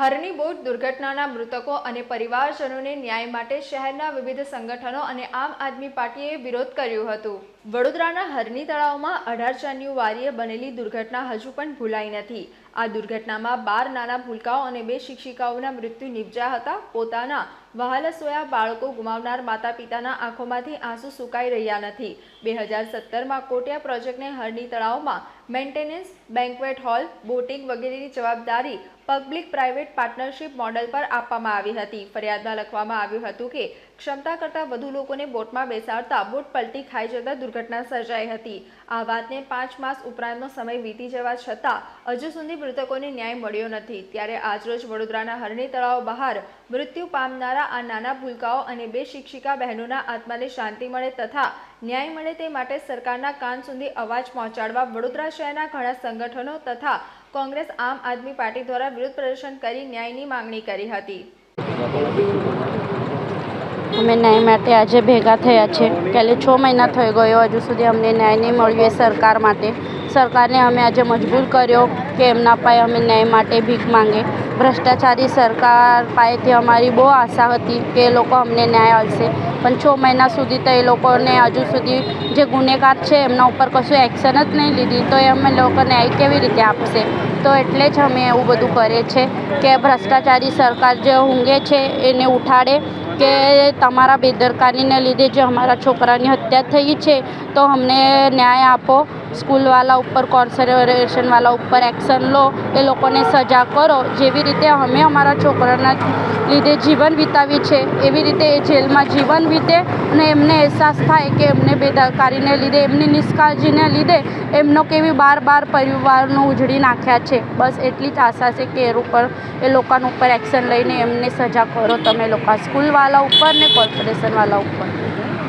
હરની boat દુર્ઘટનાના મૃતકો અને પરિવારજનોને ન્યાય માટે શહેરના વિવિધ સંગઠનો અને આમ આદમી પાર્ટીએ વિરોધ કર્યો હતો. વડોદરાના હરની તળાવમાં અઢાર જાન્યુઆરીએ બનેલી દુર્ઘટના હજુ પણ ભૂલાઈ નથી. આ દુર્ઘટનામાં બાર નાના ભૂલકાઓ અને બે શિક્ષિકાઓના મૃત્યુ નિપજ્યા હતા. પોતાના વહાલસોયા બાળકો ગુમાવનાર માતા પિતાના આંખોમાંથી આંસુ સુકાઈ રહ્યા નથી. બે હજાર સત્તરમાં કોટિયા પ્રોજેક્ટને હરની તળાવમાં મેન્ટેનન્સ બેન્ક્વેટ હોલ, બોટિંગ વગેરેની જવાબદારી પબ્લિક પ્રાઇવેટ પાર્ટનરશિપ મોડેલ પર આપવામાં આવી હતી. ફરિયાદમાં લખવામાં આવ્યું હતું કે, ક્ષમતા કરતાં વધુ લોકોને બોટમાં બેસાડતા બોટ પલટી ખાઈ જતા દુર્ઘટના સર્જાઈ હતી. આ વાતને પાંચ માસ ઉપરાંતનો સમય વીતી જવા છતાં હજુ સુધી મૃતકોને ન્યાય મળ્યો નથી. ત્યારે આજરોજ વડોદરાના હરણી તળાવ બહાર મૃત્યુ પામનારા આ નાના ભૂલકાઓ અને બે શિક્ષિકા બહેનોના આત્માને શાંતિ મળે તથા ન્યાય મળે તે માટે સરકારના કાન સુધી અવાજ પહોંચાડવા વડોદરા શહેરના ઘણા સંગઠનો તથા કોંગ્રેસ આમ આદમી પાર્ટી દ્વારા વિરોધ પ્રદર્શન કરી ન્યાયની માંગણી કરી હતી. અમે ન્યાય માટે આજે ભેગા થયા છે. પહેલે છ મહિના થઈ ગયો, હજુ સુધી અમને ન્યાય નહીં મળ્યો સરકાર માટે. સરકારને અમે આજે મજબૂર કર્યો કે એમના પાસે અમે ન્યાય માટે ભીખ માંગે. ભ્રષ્ટાચારી સરકાર પાસેથી અમારી બહુ આશા હતી કે એ લોકો અમને ન્યાય આપશે. પણ છ મહિના સુધી તો એ લોકોને હજુ સુધી જે ગુનેગાર છે એમના ઉપર કશું એક્શન જ નહીં લીધી. તો એ અમે લોકો ન્યાય કેવી રીતે આપશે? તો એટલે જ અમે એવું બધું કરીએ છીએ કે ભ્રષ્ટાચારી સરકાર જે ઊંઘે છે એને ઉઠાડે. કે તમારા બેદરકારીને લીધે જે અમારા છોકરાની હત્યા થઈ છે તો અમને ન્યાય આપો. સ્કૂલવાળા ઉપર કોર્પોરેશનવાલા ઉપર એક્શન લો, એ લોકોને સજા કરો. જેવી રીતે અમે અમારા છોકરાના લીધે જીવન વિતાવી છે, એવી રીતે એ જેલમાં જીવન વીતે અને એમને અહેસાસ થાય કે એમને બેદરકારીને લીધે, એમની નિષ્કાળજીને લીધે એમનો કેવી બાર બાર પરિવારનો ઉજળી નાખ્યા છે. બસ એટલી જ આશા છે કે એ ઉપર, એ લોકોના ઉપર એક્શન લઈને એમને સજા કરો. તમે લોકો સ્કૂલવાળા ઉપર ને કોર્પોરેશનવાલા ઉપર.